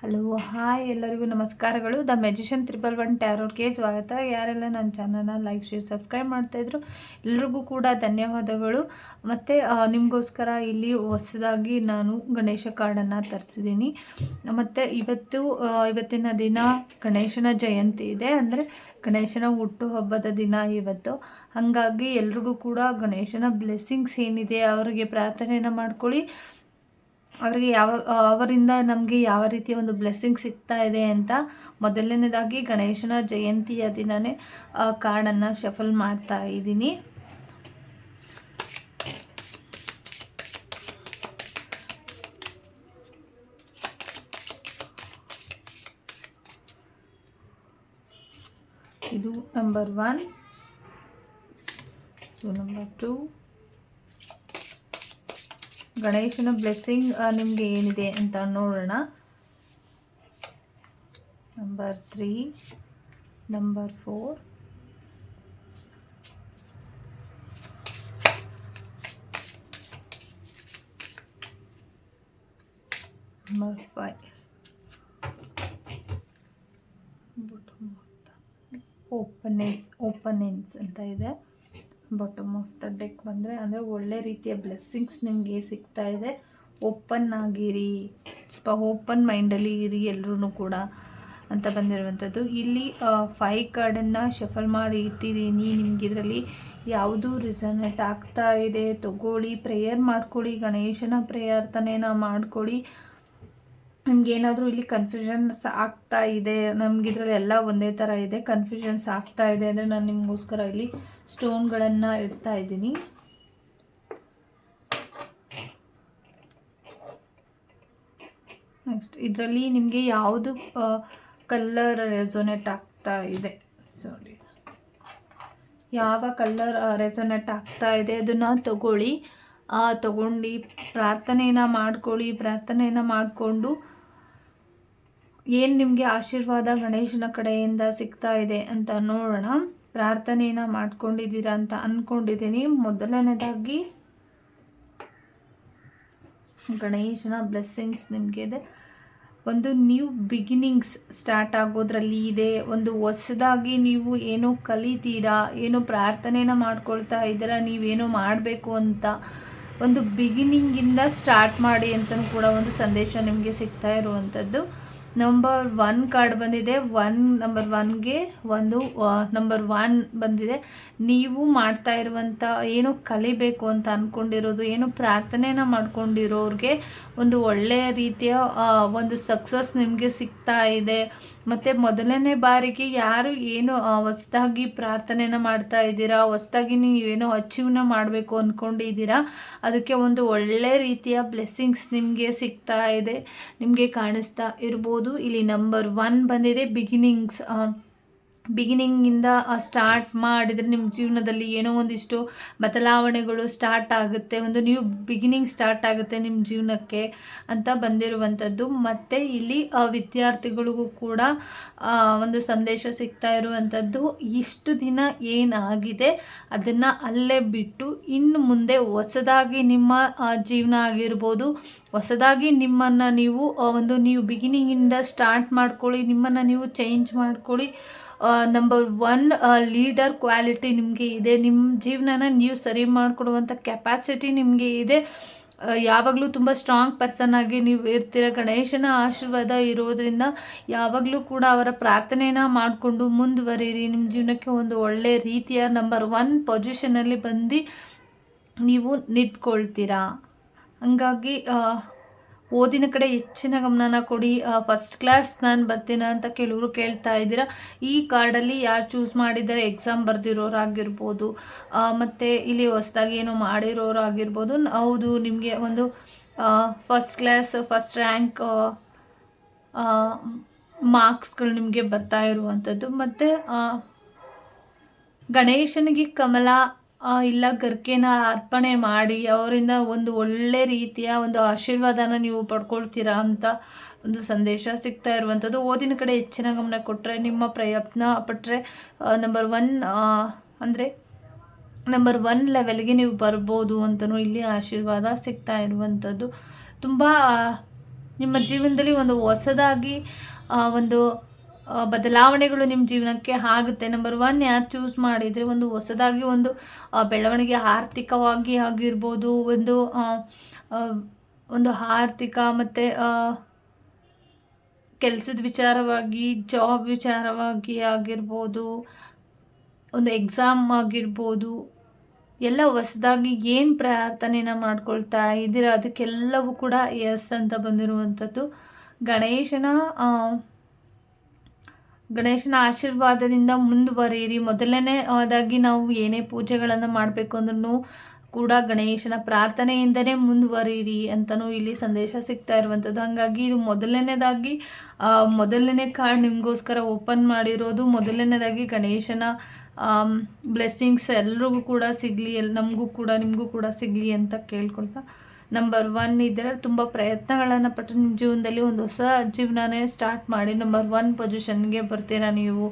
Hello hi ಎಲ್ಲರಿಗೂ ನಮಸ್ಕಾರಗಳು. The magician triple one ಟ್ಯಾರೋರ್ಗೆ ಸ್ವಾಗತ. ಯಾರೆಲ್ಲ ನನ್ನ ಚಾನಲ್ನ ಲೈಕ್ ಶೇರ್ ಸಬ್ಸ್ಕ್ರೈಬ್ ಮಾಡ್ತಾಯಿದ್ರು ಎಲ್ರಿಗೂ ಕೂಡ ಧನ್ಯವಾದಗಳು. ಮತ್ತು ನಿಮಗೋಸ್ಕರ ಇಲ್ಲಿ ಹೊಸದಾಗಿ ನಾನು ಗಣೇಶ ಕಾರ್ಡನ್ನು ತರಿಸಿದ್ದೀನಿ. ಮತ್ತು ಇವತ್ತು ಇವತ್ತಿನ ದಿನ ಗಣೇಶನ ಜಯಂತಿ ಇದೆ. ಅಂದರೆ ಗಣೇಶನ ಹುಟ್ಟುಹಬ್ಬದ ದಿನ ಇವತ್ತು. ಹಾಗಾಗಿ ಎಲ್ರಿಗೂ ಕೂಡ ಗಣೇಶನ ಬ್ಲೆಸ್ಸಿಂಗ್ಸ್ ಏನಿದೆ ಅವರಿಗೆ ಪ್ರಾರ್ಥನೆಯನ್ನು ಮಾಡ್ಕೊಳ್ಳಿ. ಅವರಿಗೆ ಯಾವ, ಅವರಿಂದ ನಮಗೆ ಯಾವ ರೀತಿಯ ಒಂದು ಬ್ಲೆಸ್ಸಿಂಗ್ ಸಿಗ್ತಾ ಇದೆ ಅಂತ ಮೊದಲನೇದಾಗಿ ಗಣೇಶನ ಜಯಂತಿಯ ದಿನವೇ ಕಾರ್ಡನ್ನು ಶಫಲ್ ಮಾಡ್ತಾ ಇದ್ದೀನಿ. ಇದು ನಂಬರ್ ಒನ್ ಇದು ನಂಬರ್ ಟೂ ಗಣೇಶನ ಬ್ಲೆಸ್ಸಿಂಗ್ ನಿಮಗೆ ಏನಿದೆ ಅಂತ ನೋಡೋಣ. Number three number four number five open openness ಅಂತ ಇದೆ. ಬಾಟಮ್ ಆಫ್ ದ ಡೆಕ್ ಬಂದರೆ, ಅಂದರೆ ಒಳ್ಳೆ ರೀತಿಯ ಬ್ಲೆಸ್ಸಿಂಗ್ಸ್ ನಿಮಗೆ ಸಿಗ್ತಾ ಇದೆ. ಓಪನ್ ಆಗಿರಿ, ಸ್ವಲ್ಪ ಓಪನ್ ಮೈಂಡಲ್ಲಿ ಇರಿ ಎಲ್ಲರೂ ಕೂಡ ಅಂತ ಬಂದಿರುವಂಥದ್ದು ಇಲ್ಲಿ ಫೈ ಕಾರ್ಡನ್ನು ಶಫಲ್ ಮಾಡಿ ಇಟ್ಟಿದ್ದೀನಿ. ನಿಮ್ಗೆ ಇದರಲ್ಲಿ ಯಾವುದು ರಿಸನೆಟ್ ಆಗ್ತಾ ಇದೆ, ತಗೊಳ್ಳಿ. ಪ್ರೇಯರ್ ಮಾಡ್ಕೊಳ್ಳಿ, ಗಣೇಶನ ಪ್ರೇಯರ್ತನೆನ ಮಾಡ್ಕೊಳ್ಳಿ. ನಿಮ್ಗೆ ಏನಾದರೂ ಇಲ್ಲಿ ಕನ್ಫ್ಯೂಷನ್ಸ್ ಆಗ್ತಾ ಇದೆ ನಮ್ಗೆ ಇದರಲ್ಲಿ ಎಲ್ಲ ಒಂದೇ ಥರ ಇದೆ ಕನ್ಫ್ಯೂಷನ್ಸ್ ಆಗ್ತಾ ಇದೆ ಅಂದರೆ ನಾನು ನಿಮಗೋಸ್ಕರ ಇಲ್ಲಿ ಸ್ಟೋನ್ಗಳನ್ನು ಇಡ್ತಾ ಇದ್ದೀನಿ. ನೆಕ್ಸ್ಟ್ ಇದರಲ್ಲಿ ನಿಮಗೆ ಯಾವುದು ಕಲ್ಲರ್ ರೆಸೊನೇಟ್ ಆಗ್ತಾ ಇದೆ? ಸಾರಿ ಯಾವ ಕಲ್ಲರ್ ರೆಸೊನೇಟ್ ಆಗ್ತಾ ಇದೆ ಅದನ್ನು ತಗೊಳ್ಳಿ. ಆ, ತಗೊಂಡು ಪ್ರಾರ್ಥನೆಯನ್ನು ಮಾಡ್ಕೊಳ್ಳಿ ಪ್ರಾರ್ಥನೆಯನ್ನು ಮಾಡಿಕೊಂಡು ಏನು ನಿಮಗೆ ಆಶೀರ್ವಾದ ಗಣೇಶನ ಕಡೆಯಿಂದ ಸಿಗ್ತಾ ಇದೆ ಅಂತ ನೋಡೋಣ. ಪ್ರಾರ್ಥನೆಯನ್ನು ಮಾಡ್ಕೊಂಡಿದ್ದೀರಾ ಅಂತ ಅಂದ್ಕೊಂಡಿದ್ದೀನಿ ಮೊದಲನೇದಾಗಿ, ಗಣೇಶನ ಬ್ಲೆಸ್ಸಿಂಗ್ಸ್ ಇದೆ. ಒಂದು ನ್ಯೂ ಬಿಗಿನಿಂಗ್ಸ್ ಸ್ಟಾರ್ಟ್ ಆಗೋದ್ರಲ್ಲಿ ಇದೆ. ಒಂದು ಹೊಸದಾಗಿ ನೀವು ಏನೋ ಕಲಿತೀರಾ, ಏನೋ ಪ್ರಾರ್ಥನೆನ ಮಾಡ್ಕೊಳ್ತಾ ಇದ್ದೀರಾ, ನೀವೇನೋ ಮಾಡಬೇಕು ಅಂತ ಒಂದು ಬಿಗಿನಿಂಗಿಂದ ಸ್ಟಾರ್ಟ್ ಮಾಡಿ ಅಂತಲೂ ಕೂಡ ಒಂದು ಸಂದೇಶ ನಿಮಗೆ ಸಿಗ್ತಾ ಇರುವಂಥದ್ದು. ನಂಬರ್ ಒನ್ ಕಾರ್ಡ್ ಬಂದಿದೆ. ಒನ್ ನಂಬರ್ ಒನ್ಗೆ ಒಂದು ನಂಬರ್ ಒನ್ ಬಂದಿದೆ. ನೀವು ಮಾಡ್ತಾ ಇರುವಂಥ ಏನು ಕಲಿಬೇಕು ಅಂತ ಅಂದ್ಕೊಂಡಿರೋದು ಏನು ಪ್ರಾರ್ಥನೆನ ಮಾಡ್ಕೊಂಡಿರೋರಿಗೆ ಒಂದು ಒಳ್ಳೆಯ ರೀತಿಯ ಒಂದು ಸಕ್ಸಸ್ ನಿಮಗೆ ಸಿಗ್ತಾ ಇದೆ. ಮತ್ತು ಮೊದಲನೇ ಬಾರಿಗೆ ಯಾರು ಏನು ಹೊಸದಾಗಿ ಪ್ರಾರ್ಥನೆನ ಮಾಡ್ತಾ ಇದ್ದೀರಾ, ಹೊಸದಾಗಿ ನೀವೇನೋ ಅಚೀವ್ನ ಮಾಡಬೇಕು ಅಂದ್ಕೊಂಡಿದ್ದೀರಾ ಅದಕ್ಕೆ ಒಂದು ಒಳ್ಳೆ ರೀತಿಯ ಬ್ಲೆಸ್ಸಿಂಗ್ಸ್ ನಿಮಗೆ ಸಿಗ್ತಾ ಇದೆ, ನಿಮಗೆ ಕಾಣಿಸ್ತಾ ಇರ್ಬೋದು. ಇಲ್ಲಿ ನಂಬರ್ ಒನ್ ಬಂದಿದೆ, ಬಿಗಿನಿಂಗ್ಸ್ ಬಿಗಿನಿಂಗಿಂದ ಸ್ಟಾರ್ಟ್ ಮಾಡಿದರೆ ನಿಮ್ಮ ಜೀವನದಲ್ಲಿ ಏನೋ ಒಂದಿಷ್ಟು ಬದಲಾವಣೆಗಳು ಸ್ಟಾರ್ಟ್ ಆಗುತ್ತೆ. ಒಂದು ನ್ಯೂ ಬಿಗಿನಿಂಗ್ ಸ್ಟಾರ್ಟ್ ಆಗುತ್ತೆ ನಿಮ್ಮ ಜೀವನಕ್ಕೆ ಅಂತ ಬಂದಿರುವಂಥದ್ದು. ಮತ್ತು ಇಲ್ಲಿ ವಿದ್ಯಾರ್ಥಿಗಳಿಗೂ ಕೂಡ ಒಂದು ಸಂದೇಶ ಸಿಗ್ತಾ ಇರುವಂಥದ್ದು, ಇಷ್ಟು ದಿನ ಏನಾಗಿದೆ ಅದನ್ನು ಅಲ್ಲೇ ಬಿಟ್ಟು ಇನ್ನು ಮುಂದೆ ಹೊಸದಾಗಿ ನಿಮ್ಮ ಜೀವನ ಆಗಿರ್ಬೋದು, ಹೊಸದಾಗಿ ನಿಮ್ಮನ್ನು ನೀವು ಒಂದು ನೀವು ಬಿಗಿನಿಂಗಿಂದ ಸ್ಟಾರ್ಟ್ ಮಾಡ್ಕೊಳ್ಳಿ, ನಿಮ್ಮನ್ನು ನೀವು ಚೇಂಜ್ ಮಾಡ್ಕೊಳ್ಳಿ ನಂಬರ್ ಒನ್ ಲೀಡರ್ ಕ್ವಾಲಿಟಿ ನಿಮಗೆ ಇದೆ. ನಿಮ್ಮ ಜೀವನನ ನೀವು ಸರಿ ಮಾಡಿಕೊಡುವಂಥ ಕೆಪಾಸಿಟಿ ನಿಮಗೆ ಇದೆ. ಯಾವಾಗಲೂ ತುಂಬ ಸ್ಟ್ರಾಂಗ್ ಪರ್ಸನ್ ಆಗಿ ನೀವು ಇರ್ತೀರ. ಗಣೇಶನ ಆಶೀರ್ವಾದ ಇರೋದರಿಂದ ಯಾವಾಗಲೂ ಕೂಡ ಅವರ ಪ್ರಾರ್ಥನೆಯನ್ನು ಮಾಡಿಕೊಂಡು ಮುಂದುವರೀರಿ. ನಿಮ್ಮ ಜೀವನಕ್ಕೆ ಒಂದು ಒಳ್ಳೆಯ ರೀತಿಯ ನಂಬರ್ ಒನ್ ಪೊಸಿಷನಲ್ಲಿ ಬಂದು ನೀವು ನಿಂತ್ಕೊಳ್ತೀರಾ. ಹಂಗಾಗಿ ಓದಿನ ಕಡೆ ಹೆಚ್ಚಿನ ಗಮನನ ಕೊಡಿ. ಫಸ್ಟ್ ಕ್ಲಾಸ್ ನಾನು ಬರ್ತೀನ ಅಂತ ಕೆಲವರು ಕೇಳ್ತಾ ಇದ್ದೀರಾ. ಈ ಕಾರ್ಡಲ್ಲಿ ಯಾರು ಚೂಸ್ ಮಾಡಿದ್ದಾರೆ? ಎಕ್ಸಾಮ್ ಬರೆದಿರೋರಾಗಿರ್ಬೋದು ಮತ್ತು ಇಲ್ಲಿ ಹೊಸ್ದಾಗಿ ಏನೋ ಮಾಡಿರೋರಾಗಿರ್ಬೋದು ಹೌದು, ನಿಮಗೆ ಒಂದು ಫಸ್ಟ್ ಕ್ಲಾಸ್ ಫಸ್ಟ್ ರ್ಯಾಂಕ್ ಮಾರ್ಕ್ಸ್ಗಳು ನಿಮಗೆ ಬರ್ತಾ ಇರುವಂಥದ್ದು. ಮತ್ತು ಗಣೇಶನಿಗೆ ಕಮಲ ಇಲ್ಲ ಗರ್ಕೆನ ಅರ್ಪಣೆ ಮಾಡಿ, ಅವರಿಂದ ಒಂದು ಒಳ್ಳೆ ರೀತಿಯ ಒಂದು ಆಶೀರ್ವಾದನ ನೀವು ಪಡ್ಕೊಳ್ತೀರಾ ಅಂತ ಒಂದು ಸಂದೇಶ ಸಿಗ್ತಾ ಇರುವಂಥದ್ದು. ಓದಿನ ಕಡೆ ಹೆಚ್ಚಿನ ಗಮನ ಕೊಟ್ಟರೆ ನಿಮ್ಮ ಪ್ರಯತ್ನ ಪಟ್ಟರೆ ನಂಬರ್ ಒನ್ ಅಂದರೆ ನಂಬರ್ ಒನ್ ಲೆವೆಲ್ಗೆ ನೀವು ಬರ್ಬೋದು ಅಂತಲೂ ಇಲ್ಲಿ ಆಶೀರ್ವಾದ ಸಿಗ್ತಾ ಇರುವಂಥದ್ದು. ತುಂಬ, ನಿಮ್ಮ ಜೀವನದಲ್ಲಿ ಒಂದು ಹೊಸದಾಗಿ ಒಂದು ಬದಲಾವಣೆಗಳು ನಿಮ್ಮ ಜೀವನಕ್ಕೆ ಆಗುತ್ತೆ. ನಂಬರ್ ಒನ್ ಯಾರು ಚೂಸ್ ಮಾಡಿದರೆ ಒಂದು ಹೊಸದಾಗಿ ಒಂದು ಬೆಳವಣಿಗೆ ಆರ್ಥಿಕವಾಗಿ ಆಗಿರ್ಬೋದು, ಒಂದು ಒಂದು ಆರ್ಥಿಕ ಮತ್ತು ಕೆಲಸದ ವಿಚಾರವಾಗಿ ಜಾಬ್ ವಿಚಾರವಾಗಿ ಆಗಿರ್ಬೋದು, ಒಂದು ಎಕ್ಸಾಮ್ ಆಗಿರ್ಬೋದು, ಎಲ್ಲ ಹೊಸದಾಗಿ ಏನು ಪ್ರಾರ್ಥನೆನ ಮಾಡ್ಕೊಳ್ತಾ ಇದ್ದೀರ, ಅದಕ್ಕೆಲ್ಲವೂ ಕೂಡ ಎಸ್ ಅಂತ ಬಂದಿರುವಂಥದ್ದು. ಗಣೇಶನ ಗಣೇಶನ ಆಶೀರ್ವಾದದಿಂದ ಮುಂದುವರಿಯಿರಿ. ಮೊದಲನೇ ಆದಾಗಿ ನಾವು ಏನೇ ಪೂಜೆಗಳನ್ನು ಮಾಡಬೇಕು ಅಂದ್ರೂ ಕೂಡ ಗಣೇಶನ ಪ್ರಾರ್ಥನೆಯಿಂದನೇ ಮುಂದುವರಿಯಿರಿ ಅಂತಲೂ ಇಲ್ಲಿ ಸಂದೇಶ ಸಿಗ್ತಾ ಇರುವಂಥದ್ದು. ಹಾಗಾಗಿ ಇದು ಮೊದಲನೇದಾಗಿ ಮೊದಲನೇ ಕಾರ್ಡ್ ನಿಮಗೋಸ್ಕರ ಓಪನ್ ಮಾಡಿರೋದು ಮೊದಲನೇದಾಗಿ ಗಣೇಶನ ಬ್ಲೆಸ್ಸಿಂಗ್ಸ್ ಎಲ್ರಿಗೂ ಕೂಡ ಸಿಗಲಿ, ಎಲ್, ನಮಗೂ ಕೂಡ, ನಿಮಗೂ ಕೂಡ ಸಿಗಲಿ ಅಂತ ಕೇಳ್ಕೊಳ್ತಾ ನಂಬರ್ ಒನ್ ಇದ್ದರೆ ತುಂಬ ಪ್ರಯತ್ನಗಳನ್ನು ಪಟ್ಟು ನಿಮ್ಮ ಜೀವನದಲ್ಲಿ ಒಂದು ಹೊಸ ಜೀವನನೇ ಸ್ಟಾರ್ಟ್ ಮಾಡಿ ನಂಬರ್ ಒನ್ ಪೊಸಿಷನ್ಗೆ ಬರ್ತೀರಾ ನೀವು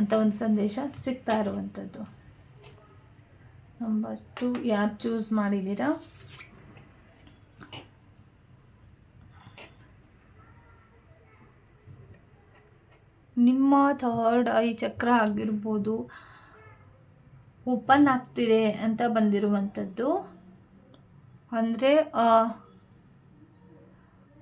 ಅಂತ ಒಂದು ಸಂದೇಶ ಸಿಗ್ತಾ ಇರುವಂಥದ್ದು ನಂಬರ್ ಟು ಯಾರು ಚೂಸ್ ಮಾಡಿದ್ದೀರಾ? ನಿಮ್ಮ ಥರ್ಡ್ ಐ ಚಕ್ರ ಆಗಿರ್ಬೋದು. ಓಪನ್ ಆಗ್ತಿದೆ ಅಂತ ಬಂದಿರುವಂಥದ್ದು ಅಂದರೆ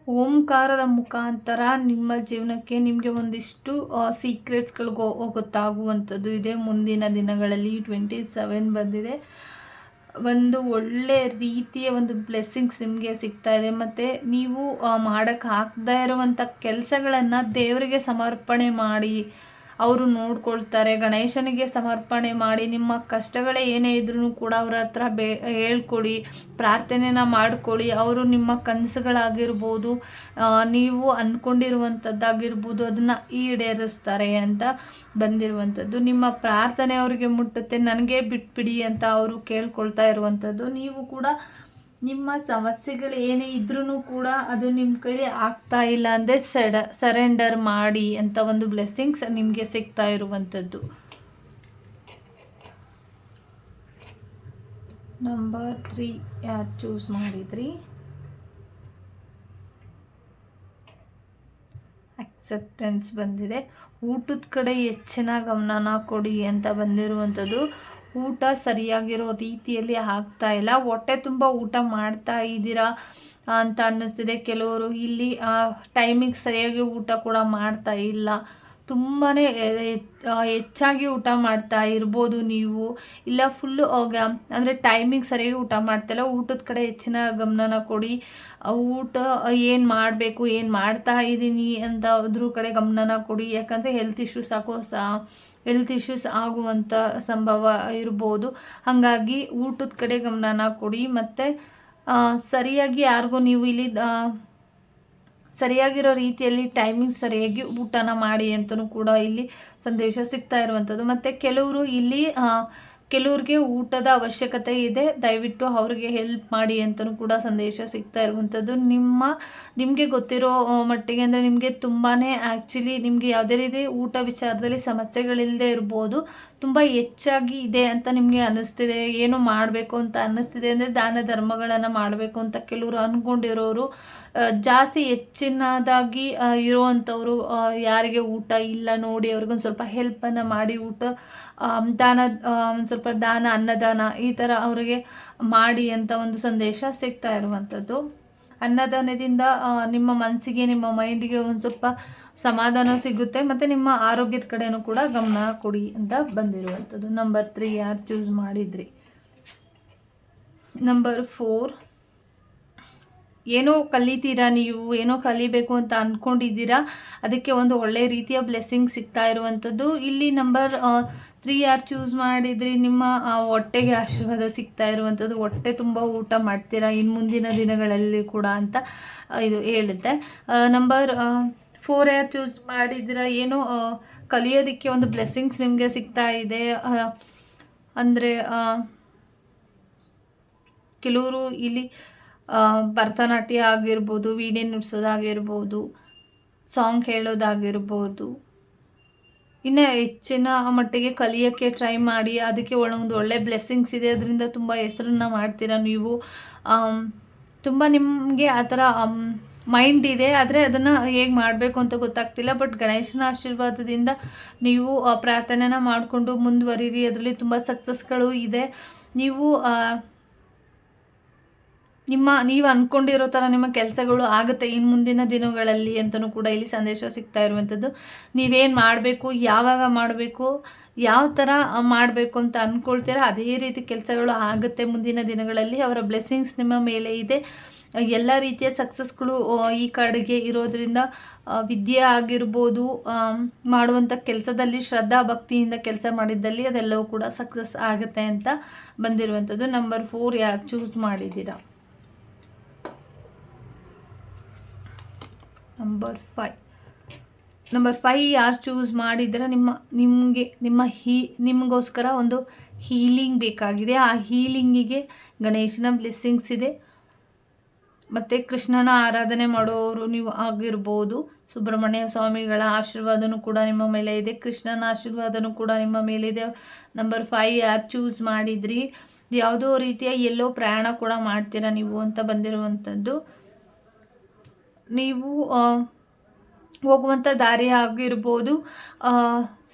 ಓಂಕಾರದ ಮುಖಾಂತರ ನಿಮ್ಮ ಜೀವನಕ್ಕೆ ನಿಮಗೆ ಒಂದಿಷ್ಟು ಸೀಕ್ರೆಟ್ಸ್ಗಳು ಗೊತ್ತಾಗುವಂಥದ್ದು ಇದೆ. ಮುಂದಿನ ದಿನಗಳಲ್ಲಿ ಟ್ವೆಂಟಿ ಸೆವೆನ್ ಬಂದಿದೆ. ಒಂದು ಒಳ್ಳೆ ರೀತಿಯ ಒಂದು ಬ್ಲೆಸ್ಸಿಂಗ್ಸ್ ನಿಮಗೆ ಸಿಗ್ತಾ ಇದೆ. ಮತ್ತು ನೀವು ಮಾಡೋಕ್ಕೆ ಆಗದೇ ಇರುವಂಥ ಕೆಲಸಗಳನ್ನು ದೇವರಿಗೆ ಸಮರ್ಪಣೆ ಮಾಡಿ ಅವರು ನೋಡ್ಕೊಳ್ತಾರೆ. ಗಣೇಶನಿಗೆ ಸಮರ್ಪಣೆ ಮಾಡಿ, ನಿಮ್ಮ ಕಷ್ಟಗಳೇ ಏನೇ ಇದ್ರೂ ಕೂಡ ಅವ್ರ ಹತ್ರ ಬೇ, ಹೇಳ್ಕೊಡಿ, ಪ್ರಾರ್ಥನೆನ ಮಾಡ್ಕೊಳ್ಳಿ ಅವರು ನಿಮ್ಮ ಕನಸುಗಳಾಗಿರ್ಬೋದು. ನೀವು ಅಂದ್ಕೊಂಡಿರುವಂಥದ್ದಾಗಿರ್ಬೋದು ಅದನ್ನು ಈಡೇರಿಸ್ತಾರೆ ಅಂತ ಬಂದಿರುವಂಥದ್ದು. ನಿಮ್ಮ ಪ್ರಾರ್ಥನೆ ಅವರಿಗೆ ಮುಟ್ಟುತ್ತೆ. ನನಗೆ ಬಿಟ್ಬಿಡಿ ಅಂತ ಅವರು ಕೇಳ್ಕೊಳ್ತಾ ಇರುವಂಥದ್ದು. ನೀವು ಕೂಡ ನಿಮ್ಮ ಸಮಸ್ಯೆಗಳು ಏನೇ ಇದ್ರೂ ಕೂಡ ಅದು ನಿಮ್ಮ ಕೈಲಿ ಆಗ್ತಾ ಇಲ್ಲ ಅಂದರೆ ಸಡ ಸರೆಂಡರ್ ಮಾಡಿ ಅಂತ ಒಂದು ಬ್ಲೆಸ್ಸಿಂಗ್ಸ್ ನಿಮಗೆ ಸಿಗ್ತಾ ಇರುವಂಥದ್ದು. ನಂಬರ್ ತ್ರೀ ಯಾರು ಚೂಸ್ ಮಾಡಿದ್ರಿ? ಅಕ್ಸೆಪ್ಟೆನ್ಸ್ ಬಂದಿದೆ. ಊಟದ ಕಡೆ ಹೆಚ್ಚಿನ ಗಮನನ ಕೊಡಿ ಅಂತ ಬಂದಿರುವಂಥದ್ದು. ಊಟ ಸರಿಯಾಗಿರೋ ರೀತಿಯಲ್ಲಿ ಆಗ್ತಾ ಇಲ್ಲ. ಹೊಟ್ಟೆ ತುಂಬ ಊಟ ಮಾಡ್ತಾ ಇದ್ದೀರಾ ಅಂತ ಅನ್ನಿಸ್ತಿದೆ. ಕೆಲವರು ಇಲ್ಲಿ ಟೈಮಿಗೆ ಸರಿಯಾಗಿ ಊಟ ಕೂಡ ಮಾಡ್ತಾ ಇಲ್ಲ. ತುಂಬಾ ಹೆಚ್ಚಾಗಿ ಊಟ ಮಾಡ್ತಾ ಇರ್ಬೋದು ನೀವು. ಇಲ್ಲ ಫುಲ್ಲು ಅಂದರೆ ಟೈಮಿಗೆ ಸರಿಯಾಗಿ ಊಟ ಮಾಡ್ತಾಯಿಲ್ಲ ಊಟದ ಕಡೆ ಹೆಚ್ಚಿನ ಗಮನನ ಕೊಡಿ. ಊಟ, ಏನು ಮಾಡಬೇಕು, ಏನು ಮಾಡ್ತಾ ಇದ್ದೀನಿ ಅಂತ ಅದ್ರ ಕಡೆ ಗಮನನ ಕೊಡಿ. ಯಾಕಂದರೆ ಹೆಲ್ತ್ ಇಶ್ಯೂಸ್ ಸಾಕೋ ಸಹ ಹೆಲ್ತ್ ಇಶ್ಯೂಸ್ ಆಗುವಂಥ ಸಂಭವ ಇರ್ಬೋದು. ಹಾಗಾಗಿ ಊಟದ ಕಡೆ ಗಮನನ ಕೊಡಿ. ಮತ್ತು ಸರಿಯಾಗಿ ಯಾರಿಗೂ ನೀವು ಇಲ್ಲಿ ಸರಿಯಾಗಿರೋ ರೀತಿಯಲ್ಲಿ ಟೈಮಿಂಗ್ ಸರಿಯಾಗಿ ಊಟನ ಮಾಡಿ ಅಂತಲೂ ಕೂಡ ಇಲ್ಲಿ ಸಂದೇಶ ಸಿಗ್ತಾ ಇರುವಂಥದ್ದು. ಮತ್ತು ಕೆಲವರು ಇಲ್ಲಿ ಕೆಲವ್ರಿಗೆ ಊಟದ ಅವಶ್ಯಕತೆ ಇದೆ. ದಯವಿಟ್ಟು ಅವ್ರಿಗೆ ಹೆಲ್ಪ್ ಮಾಡಿ ಅಂತಲೂ ಕೂಡ ಸಂದೇಶ ಸಿಗ್ತಾ ಇರುವಂಥದ್ದು ನಿಮ್ಮ, ನಿಮಗೆ ಗೊತ್ತಿರೋ ಮಟ್ಟಿಗೆ ಅಂದರೆ ನಿಮಗೆ ತುಂಬಾ ಆ್ಯಕ್ಚುಲಿ ನಿಮಗೆ ಯಾವುದೇ ರೀತಿ ಊಟ ವಿಚಾರದಲ್ಲಿ ಸಮಸ್ಯೆಗಳಿಲ್ಲದೆ ಇರ್ಬೋದು. ತುಂಬ ಹೆಚ್ಚಾಗಿ ಇದೆ ಅಂತ ನಿಮಗೆ ಅನ್ನಿಸ್ತಿದೆ, ಏನು ಮಾಡಬೇಕು ಅಂತ ಅನ್ನಿಸ್ತಿದೆ ಅಂದರೆ ದಾನ ಧರ್ಮಗಳನ್ನು ಮಾಡಬೇಕು ಅಂತ ಕೆಲವರು ಅಂದ್ಕೊಂಡಿರೋರು ಜಾಸ್ತಿ ಹೆಚ್ಚಿನದಾಗಿ ಇರುವಂಥವ್ರು ಯಾರಿಗೆ ಊಟ ಇಲ್ಲ ನೋಡಿ ಅವ್ರಿಗೊಂದು ಸ್ವಲ್ಪ ಹೆಲ್ಪನ್ನು ಮಾಡಿ ಊಟ ದಾನ ಒಂದು ಸ್ವಲ್ಪ ದಾನ, ಅನ್ನದಾನ ಈ ಥರ ಅವರಿಗೆ ಮಾಡಿ ಅಂತ ಒಂದು ಸಂದೇಶ ಸಿಗ್ತಾ ಇರುವಂಥದ್ದು. ಅನ್ನದಾನದಿಂದ ನಿಮ್ಮ ಮನಸ್ಸಿಗೆ, ನಿಮ್ಮ ಮೈಂಡಿಗೆ ಒಂದು ಸ್ವಲ್ಪ ಸಮಾಧಾನ ಸಿಗುತ್ತೆ ಮತ್ತು ನಿಮ್ಮ ಆರೋಗ್ಯದ ಕಡೆಯೂ ಕೂಡ ಗಮನ ಕೊಡಿ ಅಂತ ಬಂದಿರುವಂಥದ್ದು. ನಂಬರ್ ತ್ರೀ ಯಾರು ಚೂಸ್ ಮಾಡಿದ್ರಿ? ನಂಬರ್ ಫೋರ್ ಏನೋ ಕಲಿತೀರಾ ನೀವು? ಏನೋ ಕಲಿಬೇಕು ಅಂತ ಅಂದ್ಕೊಂಡಿದ್ದೀರಾ ಅದಕ್ಕೆ ಒಂದು ಒಳ್ಳೆಯ ರೀತಿಯ ಬ್ಲೆಸ್ಸಿಂಗ್ ಸಿಗ್ತಾ ಇರುವಂಥದ್ದು. ಇಲ್ಲಿ ನಂಬರ್ ತ್ರೀ ಯಾರ್ ಚೂಸ್ ಮಾಡಿದ್ರಿ? ನಿಮ್ಮ ಹೊಟ್ಟೆಗೆ ಆಶೀರ್ವಾದ ಸಿಗ್ತಾ ಇರುವಂಥದ್ದು. ಹೊಟ್ಟೆ ತುಂಬ ಊಟ ಮಾಡ್ತೀರಾ? ಇನ್ನು ಮುಂದಿನ ದಿನಗಳಲ್ಲಿ ಕೂಡ ಅಂತ ಇದು ಹೇಳುತ್ತೆ. ನಂಬರ್ ಫೋರ್ ಏರ್ ಚೂಸ್ ಮಾಡಿದ್ರೆ ಏನೋ ಕಲಿಯೋದಕ್ಕೆ ಒಂದು ಬ್ಲೆಸ್ಸಿಂಗ್ಸ್ ನಿಮಗೆ ಸಿಗ್ತಾ ಇದೆ ಅಂದರೆ ಕೆಲವರು ಇಲ್ಲಿ ಭರತನಾಟ್ಯ ಆಗಿರ್ಬೋದು, ವೀಣೆ ನುಡಿಸೋದಾಗಿರ್ಬೋದು ಸಾಂಗ್ ಹೇಳೋದಾಗಿರ್ಬೋದು, ಇನ್ನು ಹೆಚ್ಚಿನ ಮಟ್ಟಿಗೆ ಕಲಿಯೋಕ್ಕೆ ಟ್ರೈ ಮಾಡಿ, ಅದಕ್ಕೆ ಒಳಗೊಂದು ಒಳ್ಳೆ ಬ್ಲೆಸ್ಸಿಂಗ್ಸ್ ಇದೆ, ಅದರಿಂದ ತುಂಬ ಹೆಸರನ್ನು ಮಾಡ್ತೀರಾ ನೀವು? ತುಂಬ ನಿಮಗೆ ಆ ಥರ ಮೈಂಡ್ ಇದೆ, ಆದರೆ ಅದನ್ನು ಹೇಗೆ ಮಾಡಬೇಕು ಅಂತ ಗೊತ್ತಾಗ್ತಿಲ್ಲ. ಬಟ್ ಗಣೇಶನ ಆಶೀರ್ವಾದದಿಂದ ನೀವು ಪ್ರಾರ್ಥನೆನ ಮಾಡಿಕೊಂಡು ಮುಂದುವರಿರಿ. ಅದರಲ್ಲಿ ತುಂಬ ಸಕ್ಸಸ್ಗಳು ಇದೆ. ನೀವು ನಿಮ್ಮ, ನೀವು ಅಂದ್ಕೊಂಡಿರೋ ಥರ ನಿಮ್ಮ ಕೆಲಸಗಳು ಆಗುತ್ತೆ ಇನ್ನು ಮುಂದಿನ ದಿನಗಳಲ್ಲಿ ಅಂತಲೂ ಕೂಡ ಇಲ್ಲಿ ಸಂದೇಶ ಸಿಗ್ತಾ ಇರುವಂಥದ್ದು ನೀವೇನು ಮಾಡಬೇಕು, ಯಾವಾಗ ಮಾಡಬೇಕು, ಯಾವ ಥರ ಮಾಡಬೇಕು ಅಂತ ಅಂದ್ಕೊಳ್ತೀರ ಅದೇ ರೀತಿ ಕೆಲಸಗಳು ಆಗುತ್ತೆ ಮುಂದಿನ ದಿನಗಳಲ್ಲಿ. ಅವರ ಬ್ಲೆಸ್ಸಿಂಗ್ಸ್ ನಿಮ್ಮ ಮೇಲೆ ಇದೆ. ಎಲ್ಲ ರೀತಿಯ ಸಕ್ಸಸ್ಗಳು ಈ ಕಡೆಗೆ ಇರೋದ್ರಿಂದ ವಿದ್ಯೆ ಆಗಿರ್ಬೋದು ಮಾಡುವಂಥ ಕೆಲಸದಲ್ಲಿ, ಶ್ರದ್ಧಾ ಭಕ್ತಿಯಿಂದ ಕೆಲಸ ಮಾಡಿದ್ದಲ್ಲಿ ಅದೆಲ್ಲವೂ ಕೂಡ ಸಕ್ಸಸ್ ಆಗುತ್ತೆ ಅಂತ ಬಂದಿರುವಂಥದ್ದು ನಂಬರ್ ಫೋರ್ ಯಾರು ಚೂಸ್ ಮಾಡಿದ್ದೀರಾ? ನಂಬರ್ ಫೈ ನಂಬರ್ ಫೈ ಯಾರು ಚೂಸ್ ಮಾಡಿದ್ರೆ ನಿಮ್ಮ, ನಿಮಗೆ, ನಿಮ್ಮ ಹೀ, ನಿಮಗೋಸ್ಕರ ಒಂದು ಹೀಲಿಂಗ್ ಬೇಕಾಗಿದೆ. ಆ ಹೀಲಿಂಗಿಗೆ ಗಣೇಶನ ಬ್ಲೆಸ್ಸಿಂಗ್ಸ್ ಇದೆ. ಮತ್ತು ಕೃಷ್ಣನ ಆರಾಧನೆ ಮಾಡುವವರು ನೀವು ಆಗಿರ್ಬೋದು. ಸುಬ್ರಹ್ಮಣ್ಯ ಸ್ವಾಮಿಗಳ ಆಶೀರ್ವಾದನೂ ಕೂಡ ನಿಮ್ಮ ಮೇಲೆ ಇದೆ. ಕೃಷ್ಣನ ಆಶೀರ್ವಾದನೂ ಕೂಡ ನಿಮ್ಮ ಮೇಲೆ ಇದೆ. ನಂಬರ್ ಫೈ ಯಾರು ಚೂಸ್ ಮಾಡಿದ್ರಿ? ಯಾವುದೋ ರೀತಿಯ ಎಲ್ಲೋ ಪ್ರಯಾಣ ಕೂಡ ಮಾಡ್ತೀರಾ ನೀವು ಅಂತ ಬಂದಿರುವಂಥದ್ದು. ನೀವು ಹೋಗುವಂಥ ದಾರಿ ಆಗಿರ್ಬೋದು.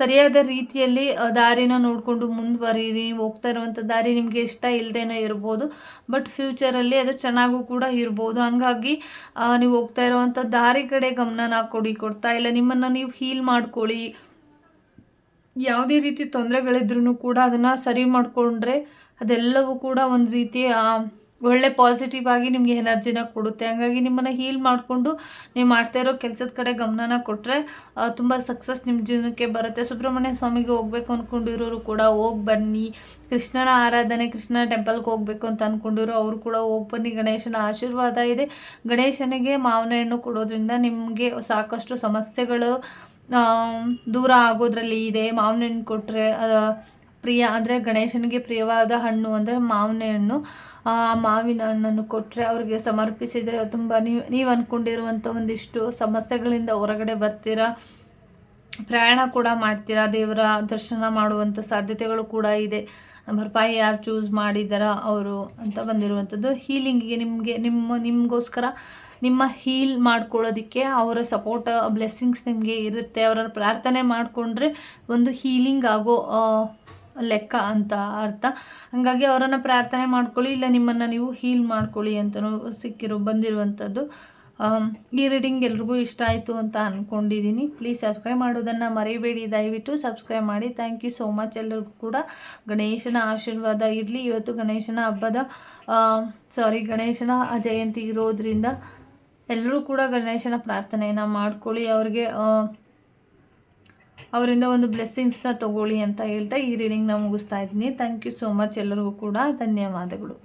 ಸರಿಯಾದ ರೀತಿಯಲ್ಲಿ ದಾರಿನ ನೋಡಿಕೊಂಡು ಮುಂದುವರಿರಿ, ಹೋಗ್ತಾ ಇರುವಂಥ ದಾರಿ ನಿಮಗೆ ಇಷ್ಟ ಇಲ್ಲದೇನೋ ಇರ್ಬೋದು. ಬಟ್ ಫ್ಯೂಚರಲ್ಲಿ ಅದು ಚೆನ್ನಾಗೂ ಕೂಡ ಇರ್ಬೋದು. ಹಂಗಾಗಿ ನೀವು ಹೋಗ್ತಾ ಇರುವಂಥ ದಾರಿ ಕಡೆ ಗಮನನ ಕೊಡಿ, ಕೊಡ್ತಾ ಇಲ್ಲ. ನಿಮ್ಮನ್ನು ನೀವು ಹೀಲ್ ಮಾಡ್ಕೊಳ್ಳಿ. ಯಾವುದೇ ರೀತಿ ತೊಂದರೆಗಳಿದ್ರೂ ಕೂಡ ಅದನ್ನು ಸರಿ ಮಾಡಿಕೊಂಡ್ರೆ ಅದೆಲ್ಲವೂ ಕೂಡ ಒಂದು ರೀತಿ ಒಳ್ಳೆ ಪಾಸಿಟಿವ್ ಆಗಿ ನಿಮಗೆ ಎನರ್ಜಿನ ಕೊಡುತ್ತೆ. ಹಾಗಾಗಿ ನಿಮ್ಮನ್ನು ಹೀಲ್ ಮಾಡಿಕೊಂಡು ನೀವು ಮಾಡ್ತಾ ಇರೋ ಕೆಲಸದ ಕಡೆ ಗಮನನ ಕೊಟ್ಟರೆ ತುಂಬ ಸಕ್ಸಸ್ ನಿಮ್ಮ ಜೀವನಕ್ಕೆ ಬರುತ್ತೆ. ಸುಬ್ರಹ್ಮಣ್ಯ ಸ್ವಾಮಿಗೆ ಹೋಗ್ಬೇಕು ಅಂದ್ಕೊಂಡಿರೋರು ಕೂಡ ಹೋಗಿ ಬನ್ನಿ. ಕೃಷ್ಣನ ಆರಾಧನೆ ಕೃಷ್ಣನ ಟೆಂಪಲ್ಗೆ ಹೋಗ್ಬೇಕು ಅಂತ ಅಂದ್ಕೊಂಡಿರು ಅವರು ಕೂಡ ಹೋಗಿ ಬನ್ನಿ. ಗಣೇಶನ ಆಶೀರ್ವಾದ ಇದೆ. ಗಣೇಶನಿಗೆ ಮಾವಿನ ಹಣ್ಣು ಕೊಡೋದ್ರಿಂದ ನಿಮಗೆ ಸಾಕಷ್ಟು ಸಮಸ್ಯೆಗಳು ದೂರ ಆಗೋದ್ರಲ್ಲಿ ಇದೆ. ಮಾವಿನ ಹಣ್ಣು ಕೊಟ್ಟರೆ ಪ್ರಿಯ ಅಂದರೆ ಗಣೇಶನಿಗೆ ಪ್ರಿಯವಾದ ಹಣ್ಣು ಅಂದರೆ ಮಾವಿನ ಹಣ್ಣು ಆ ಮಾವಿನ ಹಣ್ಣನ್ನು ಕೊಟ್ಟರೆ ಅವ್ರಿಗೆ ಸಮರ್ಪಿಸಿದರೆ ತುಂಬ ನೀವು ನೀವು ಅಂದ್ಕೊಂಡಿರುವಂಥ ಒಂದಿಷ್ಟು ಸಮಸ್ಯೆಗಳಿಂದ ಹೊರಗಡೆ ಬರ್ತೀರಾ? ಪ್ರಯಾಣ ಕೂಡ ಮಾಡ್ತೀರಾ? ದೇವರ ದರ್ಶನ ಮಾಡುವಂಥ ಸಾಧ್ಯತೆಗಳು ಕೂಡ ಇದೆ. ನಂಬರ್ ಯಾರು ಚೂಸ್ ಮಾಡಿದಾರ ಅವರು ಅಂತ ಬಂದಿರುವಂಥದ್ದು ಹೀಲಿಂಗಿಗೆ ನಿಮಗೆ, ನಿಮ್ಮ, ನಿಮಗೋಸ್ಕರ ನಿಮ್ಮ ಹೀಲ್ ಮಾಡ್ಕೊಳ್ಳೋದಕ್ಕೆ ಅವರ ಸಪೋರ್ಟ್ ಬ್ಲೆಸ್ಸಿಂಗ್ಸ್ ನಿಮಗೆ ಇರುತ್ತೆ. ಅವರ ಪ್ರಾರ್ಥನೆ ಮಾಡಿಕೊಂಡ್ರೆ ಒಂದು ಹೀಲಿಂಗ್ ಆಗೋ ಲೆಕ್ಕ ಅಂತ ಅರ್ಥ. ಹಾಗಾಗಿ ಅವರನ್ನು ಪ್ರಾರ್ಥನೆ ಮಾಡ್ಕೊಳ್ಳಿ, ಇಲ್ಲ ನಿಮ್ಮನ್ನು ನೀವು ಹೀಲ್ ಮಾಡ್ಕೊಳ್ಳಿ ಅಂತಲೂ ಸಿಕ್ಕಿರೋ, ಬಂದಿರುವಂಥದ್ದು. ಈ ರೀಡಿಂಗ್ ಎಲ್ರಿಗೂ ಇಷ್ಟ ಆಯಿತು ಅಂತ ಅಂದ್ಕೊಂಡಿದ್ದೀನಿ ಪ್ಲೀಸ್ ಸಬ್ಸ್ಕ್ರೈಬ್ ಮಾಡೋದನ್ನು ಮರಿಬೇಡಿ. ದಯವಿಟ್ಟು ಸಬ್ಸ್ಕ್ರೈಬ್ ಮಾಡಿ. ಥ್ಯಾಂಕ್ ಯು ಸೋ ಮಚ್ ಎಲ್ಲರಿಗೂ ಕೂಡ. ಗಣೇಶನ ಆಶೀರ್ವಾದ ಇರಲಿ. ಇವತ್ತು ಗಣೇಶನ ಹಬ್ಬದ ಸಾರಿ ಗಣೇಶನ ಜಯಂತಿ ಇರೋದ್ರಿಂದ ಎಲ್ಲರೂ ಕೂಡ ಗಣೇಶನ ಪ್ರಾರ್ಥನೆಯನ್ನು ಮಾಡ್ಕೊಳ್ಳಿ. ಅವ್ರಿಗೆ ಅವರಿಂದ ಒಂದು ಬ್ಲೆಸ್ಸಿಂಗ್ಸ್ನ ತಗೊಳ್ಳಿ ಅಂತ ಹೇಳ್ತಾ ಈ ರೀಡಿಂಗ್ನ ಮುಗಿಸ್ತಾ ಇದ್ದೀನಿ. ಥ್ಯಾಂಕ್ ಯು ಸೋ ಮಚ್ ಎಲ್ಲರಿಗೂ ಕೂಡ ಧನ್ಯವಾದಗಳು.